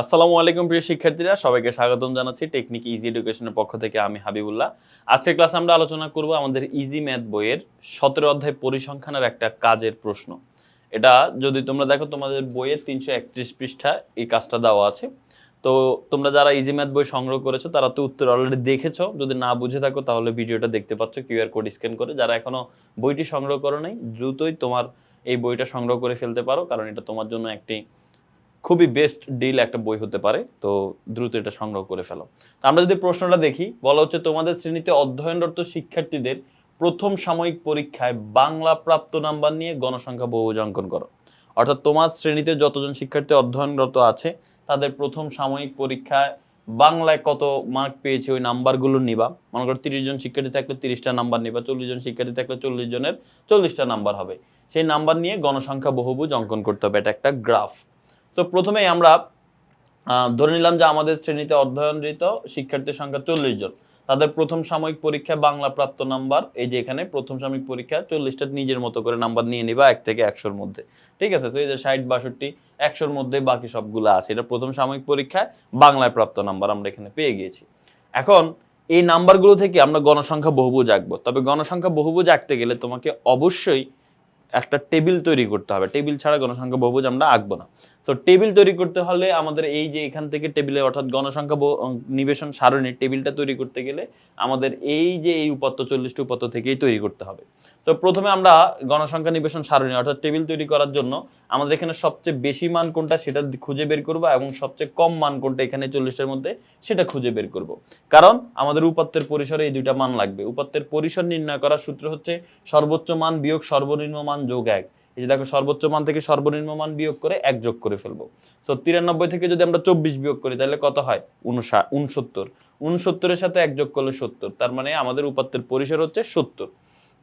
আসসালামু আলাইকুম প্রিয় শিক্ষার্থীরা, সবাইকে স্বাগতম জানাচ্ছি টেকনিক ইজি এডুকেশনের পক্ষ থেকে আমি হাবিবুল্লাহ। আজকের ক্লাসে আমরা আলোচনা করব আমাদের ইজি ম্যাথ বইয়ের সতেরো অধ্যায় পরিসংখ্যানের একটা কাজের প্রশ্ন। এটা যদি তোমরা দেখো, তোমাদের বইয়ের তিনশো একত্রিশ পৃষ্ঠা এই কাজটা দেওয়া আছে। তো তোমরা যারা ইজি ম্যাথ বই সংগ্রহ করেছ, তারা তো উত্তর অলরেডি দেখেছ। যদি না বুঝে থাকো, তাহলে ভিডিওটা দেখতে পাচ্ছ কিউআর কোড স্ক্যান করে। যারা এখনও বইটি সংগ্রহ করো নাই, দ্রুতই তোমার এই বইটা সংগ্রহ করে ফেলতে পারো, কারণ এটা তোমার জন্য একটি খুবই বেস্ট ডিল একটা বই হতে পারে, তো দ্রুত এটা সংগ্রহ করে ফেলো। তো আমরা যদি প্রশ্নটা দেখি, বলা হচ্ছে তোমাদের শ্রেণীতে অধ্যয়নরত শিক্ষার্থীদের প্রথম সাময়িক পরীক্ষায় বাংলা প্রাপ্ত নাম্বার নিয়ে গণসংখ্যা বহুজ অঙ্কন করো। অর্থাৎ তোমার শ্রেণীতে যতজন শিক্ষার্থী অধ্যয়নরত আছে, তাদের প্রথম সাময়িক পরীক্ষায় বাংলায় কত মার্ক পেয়েছে ওই নাম্বারগুলো নিবা। মনে করো তিরিশ জন শিক্ষার্থী থাকলে তিরিশটা নাম্বার নিবা, চল্লিশ জন শিক্ষার্থী থাকলে চল্লিশ জনের চল্লিশটা নাম্বার হবে। সেই নাম্বার নিয়ে গণসংখ্যা বহুভুজ অঙ্কন করতে হবে, এটা একটা গ্রাফ তো প্রথমেই আমরা ধরে নিলাম যে আমাদের শ্রেণীতে অধ্যয়নরত শিক্ষার্থীর সংখ্যা চল্লিশ জন। তাদের প্রথম সাময়িক পরীক্ষা বাংলা প্রাপ্ত নাম্বার, এই যে এখানে প্রথম সাময়িক পরীক্ষা চল্লিশটা নিজের মতো করে নাম্বার নিয়ে নিবা এক থেকে একশোর মধ্যে। ঠিক আছে? তো এই যে ষাট, বাষট্টি, একশোর মধ্যে বাকি সবগুলো আছে। এটা প্রথম সাময়িক পরীক্ষায় বাংলায় প্রাপ্ত নাম্বার আমরা এখানে পেয়ে গিয়েছি। এখন এই নাম্বারগুলো থেকে আমরা গণসংখ্যা বহুভুজ আঁকবো। তবে গণসংখ্যা বহুভুজ আঁকতে গেলে তোমাকে অবশ্যই একটা টেবিল তৈরি করতে হবে। টেবিল ছাড়া গণসংখ্যা বহুভুজ আমরা আঁকবো না। তো টেবিল তৈরি করতে হলে আমাদের এই যে এখান থেকে টেবিলে অর্থাৎ গণসংখ্যা নিবেশন সারণীর টেবিলটা তৈরি করতে গেলে আমাদের এই যে এই উপাত্ত চল্লিশটি উপাত্ত থেকেই তৈরি করতে হবে। তো প্রথমে আমরা গণসংখ্যা নিবেশন সারণী অর্থাৎ টেবিল তৈরি করার জন্য আমাদের এখানে সবচেয়ে বেশি মান কোনটা সেটা খুঁজে বের করব এবং সবচেয়ে কম মান কোনটা এখানে চল্লিশের মধ্যে সেটা খুঁজে বের করব। কারণ আমাদের উপাত্তের পরিসরে এই দুইটা মান লাগবে। উপাত্তের পরিসর নির্ণয় করার সূত্র হচ্ছে সর্বোচ্চ মান বিয়োগ সর্বনিম্ন মান যোগ এক। এই যে দেখো সর্বোচ্চ মান থেকে সর্বনিম্ন মান বিয়োগ করে এক যোগ করে ফেলব। তো তিরানব্বই থেকে যদি আমরা চব্বিশ বিয়োগ করি, তাহলে কত হয়? উনষাট উনসত্তর উনসত্তরের সাথে এক যোগ করলে সত্তর। তার মানে আমাদের উপাত্তের পরিসর হচ্ছে সত্তর।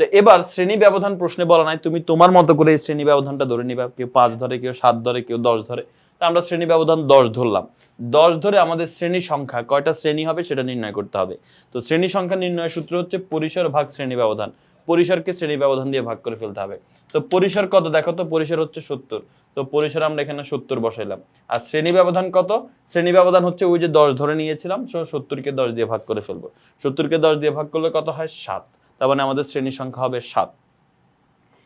তো এবার শ্রেণি ব্যবধান প্রশ্নে বলা নাই, তুমি তোমার মতো করে এই শ্রেণি ব্যবধানটা ধরে নিবা। কেউ পাঁচ ধরে, কেউ সাত ধরে, কেউ দশ ধরে। তা আমরা শ্রেণি ব্যবধান দশ ধরলাম। দশ ধরে আমাদের শ্রেণি সংখ্যা, কয়টা শ্রেণি হবে সেটা নির্ণয় করতে হবে। তো শ্রেণি সংখ্যা নির্ণয়ের সূত্র হচ্ছে পরিসর ভাগ শ্রেণি ব্যবধান। পরিসরকে শ্রেণি ব্যবধান দিয়ে ভাগ করে ফেলতে হবে। তো পরিসর কত? দেখো তো, পরিসর হচ্ছে সত্তর। তো পরিসর আমরা এখানে সত্তর বসাইলাম। আর শ্রেণি ব্যবধান কত? শ্রেণি ব্যবধান হচ্ছে ওই যে দশ ধরে নিয়েছিলাম, সো সত্তরকে দশ দিয়ে ভাগ করে ফেলব। সত্তরকে দশ দিয়ে ভাগ করলে কত হয়? সাত। তার মানে আমাদের শ্রেণি সংখ্যা হবে সাত।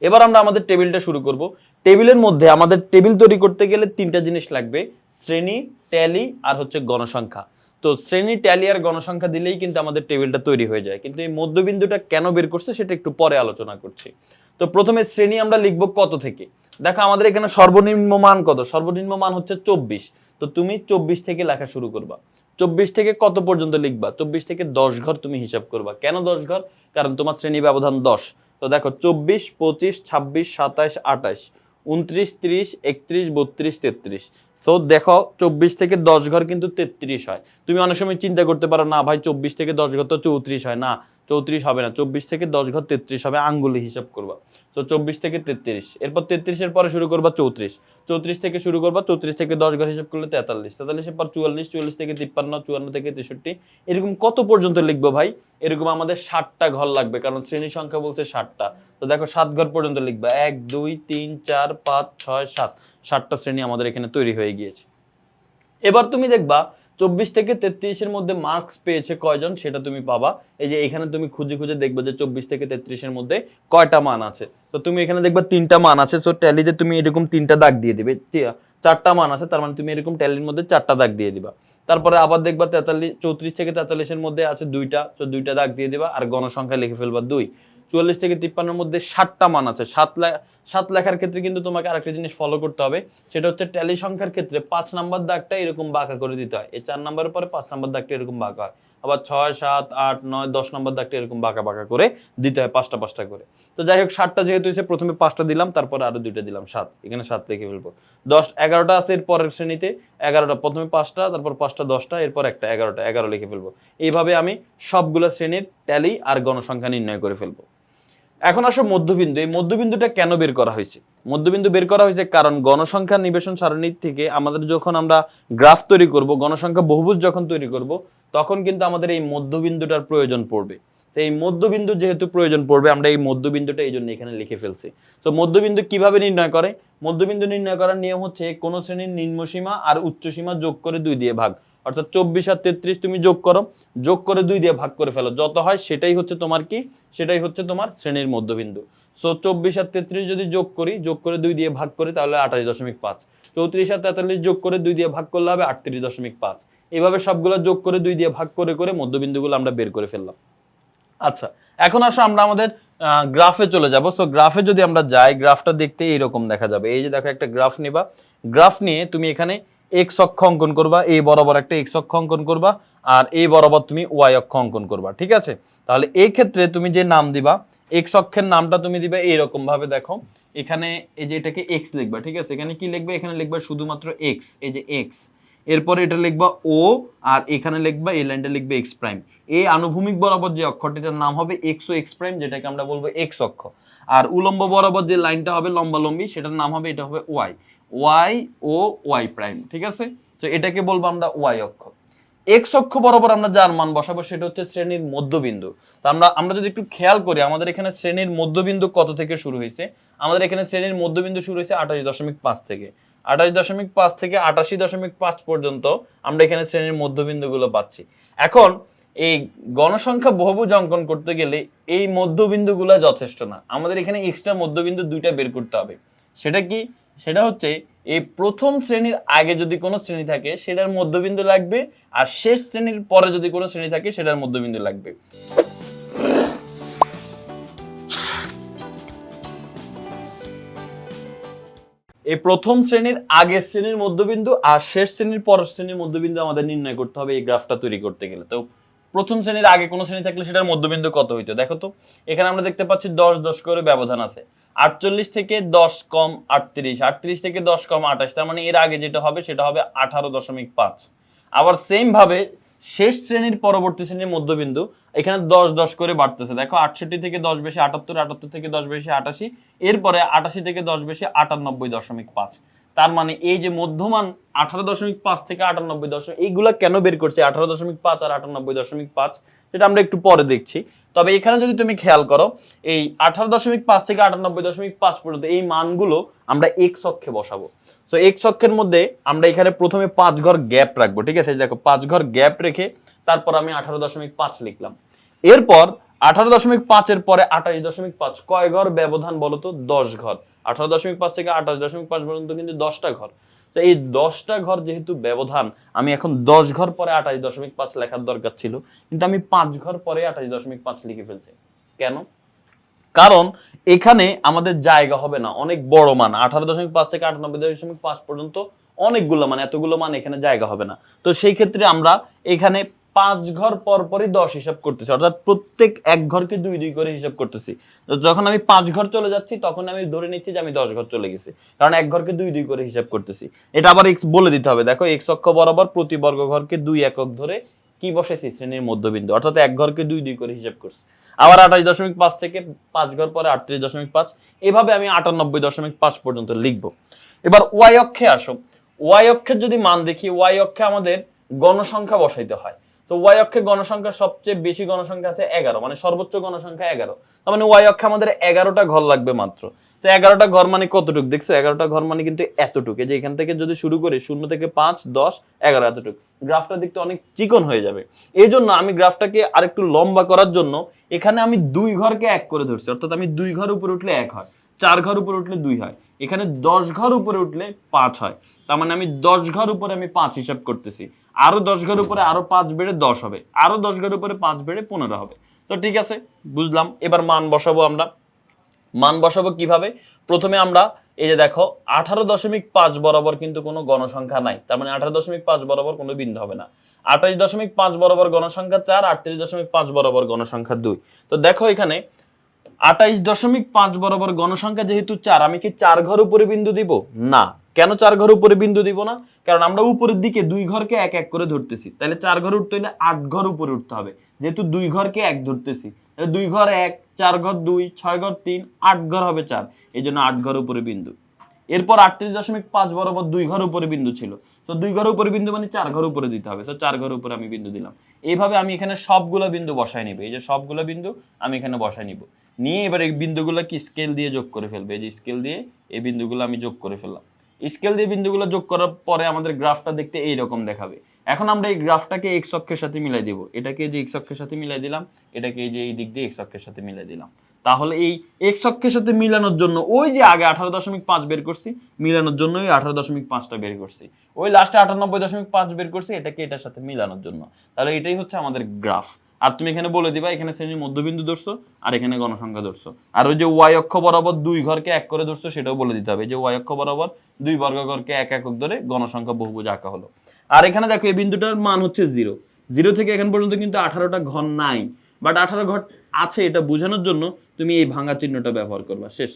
এবার আমরা আমাদের টেবিলটা শুরু করব। টেবিলের মধ্যে আমাদের টেবিল তৈরি করতে গেলে তিনটা জিনিস লাগবে। শ্রেণি, ট্যালি আর হচ্ছে গণসংখ্যা। তো শ্রেণি ট্যালিয়ার গণসংখ্যা দিলেই কিন্তু আমাদের টেবিলটা তৈরি হয়ে যায়। কিন্তু এই মধ্যবিন্দুটা কেন বের করছে সেটা একটু পরে আলোচনা করছি। তো প্রথমে শ্রেণি আমরা লিখব কত থেকে? দেখো আমাদের এখানে সর্বনিম্ন মান কত? সর্বনিম্ন মান হচ্ছে চব্বিশ। তো তুমি চব্বিশ থেকে লেখা শুরু করবা। চব্বিশ থেকে কত পর্যন্ত লিখবা? চব্বিশ থেকে দশ ঘর তুমি হিসাব করবা। কেন দশ ঘর? কারণ তোমার শ্রেণি ব্যবধান দশ। তো দেখো চব্বিশ, পঁচিশ, ছাব্বিশ, সাতাশ, আঠাশ, উনত্রিশ, ত্রিশ, একত্রিশ, বত্রিশ, তেত্রিশ। তো দেখো, চব্বিশ থেকে দশ ঘর কিন্তু তেত্রিশ হয়। তুমি অনেক সময় চিন্তা করতে পারো, না ভাই, চব্বিশ থেকে দশ ঘর তো চৌত্রিশ হয়। না চৌত্রিশ হবে না, চব্বিশ থেকে দশ ঘর তেত্রিশ হবে আঙ্গুলি হিসাব করবা। তো চব্বিশ থেকে তেত্রিশ, এরপর তেত্রিশের পরে শুরু করবা চৌত্রিশ। চৌত্রিশ থেকে শুরু করবা চৌত্রিশ থেকে দশ ঘর হিসাব করলে তেতাল্লিশ, তেতাল্লিশের পর চুয়াল্লিশ চুয়াল্লিশ থেকে তিপ্পান্ন, চুয়ান্ন থেকে তেষট্টি। এরকম কত পর্যন্ত লিখব ভাই? এরকম আমাদের ষাটটা ঘর লাগবে, কারণ শ্রেণি সংখ্যা বলছে ষাটটা। তো দেখো সাত ঘর পর্যন্ত লিখবা, এক, দুই, তিন, চার, পাঁচ, ছয়, সাত। সাতটা শ্রেণি আমাদের এখানে তৈরি হয়ে গিয়েছে। এবার তুমি দেখবা চব্বিশ থেকে তেত্রিশের মধ্যে মার্কস পেয়েছে কয়জন সেটা তুমি পাবা। এই যে এখানে তুমি খুঁজে খুঁজে দেখবে যে চব্বিশ থেকে তেত্রিশের মধ্যে কয়টা মান আছে। তো তুমি এখানে দেখবে তিনটা মান আছে তো ট্যালিতে তুমি এরকম তিনটা দাগ দিয়ে দিবে। চারটা মান আছে, তার মানে তুমি এরকম ট্যালির মধ্যে চারটা দাগ দিয়ে দিবা। তারপরে আবার দেখবা তেতাল্লিশ, চৌত্রিশ থেকে তেতাল্লিশের মধ্যে আছে দুইটা তো দুইটা দাগ দিয়ে দিবা, আর গণসংখ্যা লিখে ফেলবা দুই। চুয়াল্লিশ থেকে তিপ্পান্নর মধ্যে ষাটটা মান আছে, সাত লে- সাত লেখার ক্ষেত্রে কিন্তু তোমাকে আরেকটা জিনিস ফলো করতে হবে, সেটা হচ্ছে ট্যালি সংখ্যার ক্ষেত্রে পাঁচ নাম্বার দাগটা এরকম বাঁকা করে দিতে হয়। এই চার নাম্বারের পরে পাঁচ নাম্বার দাগটা এরকম বাঁকা হয়। আবার ছয়, সাত, আট, নয়, দশ নম্বর দাগটা এরকম বাঁকা বাঁকা করে দিতে হয়, পাঁচটা পাঁচটা করে। তো যাই হোক, সাতটা যেহেতু এসে প্রথমে পাঁচটা দিলাম, তারপরে আরও দুইটা দিলাম, সাত। এখানে সাত লিখে ফেলব। দশ, এগারোটা আছে এর পরের শ্রেণীতে। এগারোটা, প্রথমে পাঁচটা, তারপর পাঁচটা, দশটা, এরপর একটা, এগারোটা, এগারো লিখে ফেলব। এইভাবে আমি সবগুলো শ্রেণির ট্যালি আর গণসংখ্যা নির্ণয় করে ফেলব। এখন আসো মধ্যবিন্দু। এই মধ্যবিন্দুটা কেন বের করা হয়েছে? মধ্যবিন্দু বের করা হয়েছে কারণ গণসংখ্যা নিবেশন সারণীর থেকে আমাদের যখন আমরা গ্রাফ তৈরি করব, গণসংখ্যা বহুভুজ যখন তৈরি করব, তখন কিন্তু আমাদের এই মধ্যবিন্দুটার প্রয়োজন পড়বে। তো এই মধ্যবিন্দু যেহেতু প্রয়োজন পড়বে, আমরা এই মধ্যবিন্দুটা এই জন্য এখানে লিখে ফেলছি। তো মধ্যবিন্দু কীভাবে নির্ণয় করে? মধ্যবিন্দু নির্ণয় করার নিয়ম হচ্ছে কোন শ্রেণির নিম্নসীমা আর উচ্চসীমা যোগ করে দুই দিয়ে ভাগ। অর্থাৎ চব্বিশ আর তেত্রিশ তুমি যোগ করো, যোগ করে দুই দিয়ে ভাগ করে ফেলো। যত হয় সেটাই হচ্ছে তোমার কি? সেটাই হচ্ছে তোমার শ্রেণির মধ্যবিন্দু। সো চব্বিশ আর তেত্রিশ যদি যোগ করি, যোগ করে দুই দিয়ে ভাগ করি, তাহলে আঠাশ দশমিক পাঁচ। চৌত্রিশ আর তেতাল্লিশ যোগ করে দুই দিয়ে ভাগ করলে হবে আটত্রিশ দশমিক পাঁচ। এভাবে সবগুলো যোগ করে দুই দিয়ে ভাগ করে করে মধ্যবিন্দুগুলো আমরা বের করে ফেললাম। আচ্ছা এখন আসো আমরা আমাদের গ্রাফে চলে যাব। সো গ্রাফে যদি আমরা যাই, গ্রাফটা দেখতে এইরকম দেখা যাবে। এই যে দেখো একটা গ্রাফ নিবা। গ্রাফ নিয়ে তুমি এখানে এক্স অক্ষ অঙ্কন করবা এই বরাবর একটা এক্স অক্ষ অঙ্কন করবা, আর এই বরাবর তুমি ওয়াই অক্ষ অঙ্কন করবা, ঠিক আছে? তাহলে এই ক্ষেত্রে তুমি যে নাম দিবা এক্স অক্ষের নামটা তুমি দিবে এইরকম ভাবে দেখো। এখানে এই যে এটাকে এক্স লিখবা, ঠিক আছে? এখানে কি লিখবে? এখানে লিখবা শুধুমাত্র এক্স এই যে এক্স এরপরে এটা লিখবা ও আর এখানে লিখবা, এই লাইনটা লিখবে এক্স প্রাইম এই আনুভূমিক বরাবর যে অক্ষরটিটার নাম হবে এক্স ও এক্স প্রাইম যেটাকে আমরা বলব এক্স অক্ষ। আর উলম্ব বরাবর যে লাইনটা হবে লম্বালম্বি, সেটার নাম হবে, এটা হবে Y Y O Y prime ঠিক আছে? তো এটাকে বলব আমরা ওয়াই অক্ষ। এক্স অক্ষ বরাবর আমরা যার মান বসাবো সেটা হচ্ছে শ্রেণির মধ্যবিন্দু। তো আমরা আমরা যদি একটু খেয়াল করি, আমাদের এখানে শ্রেণির মধ্যবিন্দু কত থেকে শুরু হয়েছে? আমাদের এখানে শ্রেণির মধ্যবিন্দু শুরু হয়েছে আঠাশ দশমিক পাঁচ থেকে। আঠাশ দশমিক পাঁচ থেকে আটাশি দশমিক পাঁচ পর্যন্ত আমরা এখানে শ্রেণির মধ্যবিন্দুগুলো পাচ্ছি। এখন, এই গণসংখ্যা বহুভুজ অঙ্কন করতে গেলে এই মধ্যবিন্দুগুলো যথেষ্ট না। আমাদের এখানে এক্সট্রা মধ্যবিন্দু দুইটা বের করতে হবে। সেটা কি? সেটা হচ্ছে, এই প্রথম শ্রেণির আগে যদি কোনো শ্রেণি থাকে, সেটার মধ্যবিন্দু লাগবে, আর শেষ শ্রেণির পরে যদি কোনো শ্রেণি থাকে, সেটার মধ্যবিন্দু লাগবে। এই প্রথম শ্রেণির আগের শ্রেণির মধ্যবিন্দু আর শেষ শ্রেণির পরের শ্রেণির মধ্যবিন্দু আমাদের নির্ণয় করতে হবে এই গ্রাফটা তৈরি করতে গেলে। তো প্রথম শ্রেণির আগে কোনো শ্রেণি থাকলে সেটার মধ্যবিন্দু কত হইতো? দেখো তো, এখানে আমরা দেখতে পাচ্ছি দশ দশ করে ব্যবধান আছে। আটচল্লিশ থেকে দশ কম আটত্রিশ আটত্রিশ থেকে দশ কম আঠাশ, তার মানে এর আগে যেটা হবে সেটা হবে আঠারো দশমিক পাঁচ। আবার সেম ভাবে শেষ শ্রেণির পরবর্তী শ্রেণির মধ্যবিন্দু, এখানে দশ দশ করে বাড়তেছে। দেখো, আটষট্টি থেকে দশ বেশি আটাত্তর আটাত্তর থেকে দশ বেশি আটাশি, এরপরে আটাশি থেকে দশ বেশি আটানব্বই দশমিক পাঁচ। তার মানে এই যে মধ্যমান আঠারো দশমিক পাঁচ থেকে আটানব্বই দশমিক, এইগুলা কেন বের করছে আঠারো দশমিক পাঁচ আর আটানব্বই দশমিক পাঁচ? সেটা আমরা একটু পরে দেখছি। তবে এখানে যদি তুমি খেয়াল করো, এই আঠারো দশমিক পাঁচ থেকে আটানব্বই দশমিক পাঁচ পর্যন্ত এই মানগুলো আমরা এক্স অক্ষে বসাবো। তো এক্স অক্ষের মধ্যে আমরা এখানে প্রথমে পাঁচ ঘর গ্যাপ রাখব, ঠিক আছে? দেখো, পাঁচ ঘর গ্যাপ রেখে তারপর আমি আঠারো দশমিক পাঁচ লিখলাম। এরপর আঠারো দশমিক পাঁচের পরে আঠাশ দশমিক পাঁচ। কয় ঘর? ব্যবধান বলতো দশ ঘর। আঠারো দশমিক পাঁচ থেকে আঠাশ দশমিক পাঁচ পর্যন্ত কিন্তু দশটা ঘর। তো এই দশটা ঘর যেহেতু ব্যবধান, আমি এখন দশ ঘর পরে আঠাশ দশমিক পাঁচ লেখার দরকার ছিল, কিন্তু আমি পাঁচ ঘর পরে আঠাশ দশমিক পাঁচ লিখে ফেলছি। কেন? কারণ এখানে আমাদের জায়গা হবে না, অনেক বড় মান। আঠারো দশমিক পাঁচ থেকে আটানব্বই দশমিক পাঁচ পর্যন্ত অনেকগুলো মান, এতগুলো মান এখানে জায়গা হবে না। তো সেই ক্ষেত্রে আমরা এখানে পাঁচ ঘর পর পরই দশ হিসাব করতেছি। অর্থাৎ প্রত্যেক এক ঘরকে দুই দুই করে হিসাব করতেছি। যখন আমি পাঁচ ঘর চলে যাচ্ছি, তখন আমি ধরে নিচ্ছি যে আমি দশ ঘর চলে গেছি। কারণ এক ঘরকে দুই দুই করে হিসাব করতেছি। এটা আবার এক্স বলে দিতে হবে। দেখো, এক্স অক্ষ বরাবর প্রতি বর্গ ঘরকে দুই একক ধরে কি বসেছি শ্রেণির মধ্যবিন্দু। অর্থাৎ এক ঘরকে দুই দুই করে হিসাব করছি। আবার আঠাশ দশমিক পাঁচ থেকে পাঁচ ঘর পরে আটত্রিশ দশমিক পাঁচ। এভাবে আমি আটানব্বই দশমিক পাঁচ পর্যন্ত লিখব। এবার ওয়াই অক্ষে আসো। ওয়াই অক্ষের যদি মান দেখি, ওয়াই অক্ষে আমাদের গণসংখ্যা বসাইতে হয়। তো ওয়াই অক্ষে গণসংখ্যা সবচেয়ে বেশি গণসংখ্যা আছে এগারো মানে সর্বোচ্চ গণসংখ্যা এগারো। তার মানে ওয়াই অক্ষে আমাদের এগারোটা ঘর লাগবে মাত্র। তো এগারোটা ঘর মানে কতটুক? দেখছ, এগারোটা ঘর মানে কিন্তু এতটুকু। যে এখান থেকে যদি শুরু করি, শূন্য থেকে পাঁচ, দশ, এগারো এতটুক। গ্রাফটা দেখতে অনেক চিকন হয়ে যাবে। এই জন্য আমি গ্রাফটাকে আরেকটু লম্বা করার জন্য এখানে আমি দুই ঘরকে এক করে ধরছি। অর্থাৎ আমি দুই ঘর উপরে উঠলে এক হয়, চার ঘর উপরে উঠলে দুই হয়। এখানে দশ ঘর উপরে উঠলে পাঁচ হয়। তার মানে আমি দশ ঘর উপরে আমি পাঁচ হিসাব করতেছি। আরও দশ ঘর উপরে আরও পাঁচ বেড়ে দশ হবে। আরও দশ ঘর উপরে পাঁচ বেড়ে পনেরো হবে। তো ঠিক আছে, বুঝলাম। এবার মান বসাবো আমরা। মান বসাবো কীভাবে? প্রথমে আমরা এই যে দেখো, আঠারো দশমিক পাঁচ বরাবর কিন্তু কোনো গণসংখ্যা নাই। তার মানে আঠারো দশমিক পাঁচ বরাবর কোনো বিন্দু হবে না। আঠাশ দশমিক পাঁচ বরাবর গণসংখ্যা চার, আটত্রিশ দশমিক পাঁচ বরাবর গণসংখ্যা দুই। তো দেখো এখানে আঠাইশ দশমিক পাঁচ বরাবর গণসংখ্যা যেহেতু চার, আমি কি চার ঘর উপরে বিন্দু দিব? না। কেন চার ঘর উপরে বিন্দু দিব না? কারণ আমরা উপরের দিকে দুই ঘরকে এক এক করে ধরতেছি। তাহলে চার ঘর উঠতে হলে আট ঘর উপরে উঠতে হবে। যেহেতু দুই ঘরকে এক ধরতেছি, তাহলে দুই ঘর এক, চার ঘর দুই, ছয় ঘর তিন, আট ঘর হবে চার। এই জন্য আট ঘর উপরে বিন্দু। এরপর আটত্রিশ দশমিক পাঁচ বরাবর দুই ঘর উপরে বিন্দু ছিল। তো দুই ঘর উপরে বিন্দু মানে চার ঘর উপরে দিতে হবে। তো চার ঘর উপরে আমি বিন্দু দিলাম। এইভাবে আমি এখানে সবগুলো বিন্দু বসায় নিব। এই যে সবগুলো বিন্দু আমি এখানে বসায় নিব। নিয়ে এবার এই বিন্দুগুলো কি স্কেল দিয়ে যোগ করে ফেলবে? এই যে স্কেল দিয়ে এই বিন্দুগুলো আমি যোগ করে ফেললাম। স্কেল দিয়ে বিন্দুগুলো যোগ করার পরে আমাদের গ্রাফটা দেখতে এইরকম দেখাবে। এখন আমরা এই গ্রাফটাকে এক্স অক্ষের সাথে মিলাই দিব। এটাকে যে এক্স অক্ষের সাথে মিলাই দিলাম, এটাকে এই যে এই দিক দিয়ে এক্স অক্ষের সাথে মিলাই দিলাম। তাহলে এই এক্স অক্ষের সাথে মিলানোর জন্য ওই যে আগে আঠারো দশমিক পাঁচ বের করছি, মিলানোর জন্য ওই আঠারো দশমিক পাঁচটা বের করছি। ওই লাস্টে আটানব্বই দশমিক পাঁচ বের করছি, এটাকে এটার সাথে মিলানোর জন্য। তাহলে এটাই হচ্ছে আমাদের গ্রাফ। আর তুমি এখানে বলে দিবা, এখানে শ্রেণির মধ্যবিন্দু ধরছো আর এখানে গণসংখ্যা ধরছো। আর ওই যে ওয়াই অক্ষ বরাবর দুই ঘরকে এক করে ধরছো, সেটাও বলে দিতে হবে। যে ওয়াই অক্ষ বরাবর দুই বর্গ ঘরকে এক একক ধরে গণসংখ্যা বহুভুজ আঁকা হলো। আর এখানে দেখো, এই বিন্দুটার মান হচ্ছে জিরো জিরো থেকে এখান পর্যন্ত কিন্তু আঠারোটা ঘর নাই। বাট আঠারো ঘর আছে এটা বোঝানোর জন্য তুমি এই ভাঙা চিহ্নটা ব্যবহার করবা। শেষ।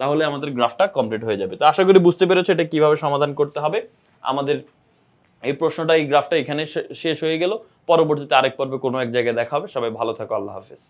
তাহলে আমাদের গ্রাফটা কমপ্লিট হয়ে যাবে। তো আশা করি বুঝতে পেরেছ এটা কীভাবে সমাধান করতে হবে। আমাদের এই প্রশ্নটা, এই গ্রাফটা এখানে শেষ হয়ে গেল। পরবর্তীতে আরেক পর্বে কোনো এক জায়গায় দেখা হবে। সবাই ভালো থাকো, আল্লাহ হাফেজ।